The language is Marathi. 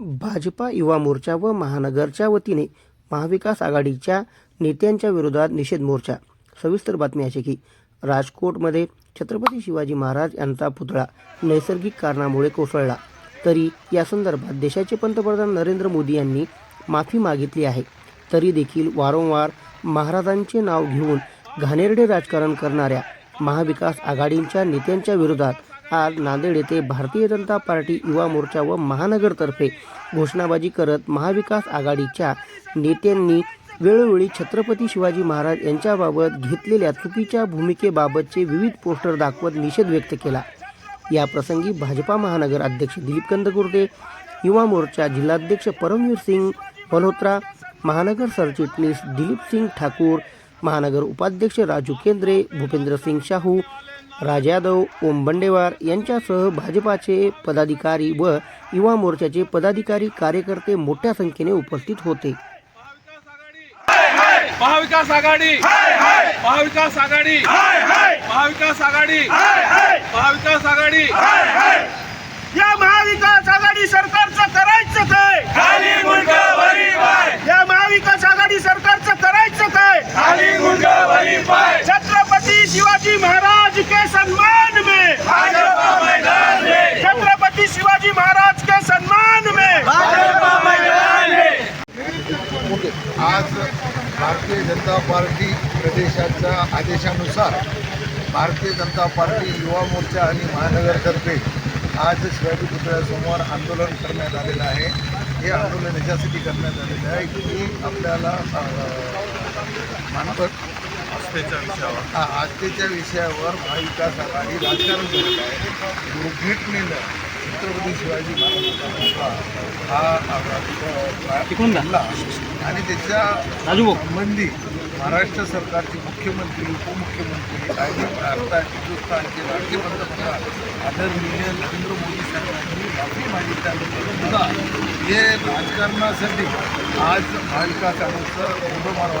भाजपा युवा मोर्चा व महानगरच्या वतीने महाविकास आघाडीच्या नेत्यांच्या विरोधात निषेध मोर्चा. सविस्तर बातमी अशी की राजकोटमध्ये छत्रपती शिवाजी महाराज यांचा पुतळा नैसर्गिक कारणामुळे कोसळला. तरी या संदर्भात देशाचे पंतप्रधान नरेंद्र मोदी यांनी माफी मागितली आहे. तरी देखील वारंवार महाराजांचे नाव घेऊन घाणेरडे राजकारण करणाऱ्या महाविकास आघाडींच्या नेत्यांच्या विरोधात आज नांदेड येथे भारतीय जनता पार्टी युवा मोर्चा व महानगरतर्फे घोषणाबाजी करत महाविकास आघाडीच्या नेत्यांनी वेळोवेळी छत्रपती शिवाजी महाराज यांच्याबाबत घेतलेल्या चुकीच्या भूमिकेबाबतचे विविध पोस्टर दाखवत निषेध व्यक्त केला. या प्रसंगी भाजपा महानगर अध्यक्ष दिलीप कंदकुर्ते युवा मोर्चा जिल्हाध्यक्ष परमवीर सिंग मल्होत्रा महानगर सरचिटणीस दिलीप सिंग ठाकूर महानगर उपाध्यक्ष राजू केंद्रे भूपेंद्र सिंग शाहू राज यादव ओम बंडेवार यांच्यासह भाजपाचे पदाधिकारी व युवा मोर्चाचे पदाधिकारी कार्यकर्ते मोठ्या संख्येने उपस्थित होते. महाविकास आघाडी. महाविकास आघाडी. महाविकास आघाडी. महाविकास आघाडी. या महाविकास आघाडी सरकारचं करायचं काय? या महाविकास आघाडी सरकारचं खाली मुंडका वरी पाय. छत्रपति शिवाजी महाराज के सम्मान में. भाजपा मैदान में. छत्रपति शिवाजी महाराज के सम्मान में. भाजपा मैदान में. आज भारतीय जनता पार्टी प्रदेशाच्या आदेशानुसार भारतीय जनता पार्टी युवा मोर्चा आणि महानगरतर्फे आज शिवाजी पुतळ्यासमोर आंदोलन करण्यात आलेलं आहे. हे आंदोलन याच्यासाठी करण्यात आलेलं आहे की आपल्याला आस्थेच्या विषयावर. हा आस्थेच्या विषयावर महाविकास आघाडी राजकारण करत आहे. दुर्घटनेनं छत्रपती शिवाजी महाराजांचा हा हल्ला आणि त्याच्या संबंधी महाराष्ट्र सरकारचे मुख्यमंत्री उपमुख्यमंत्री आणि भारतात हिंदुस्थानचे लाडके पंतप्रधान आदरणीय नरेंद्र मोदी साहेबांनी माफी मागितल्यानंतर सुद्धा हे राजकारणासाठी आज महाविकास आघाडीचं मुंडमार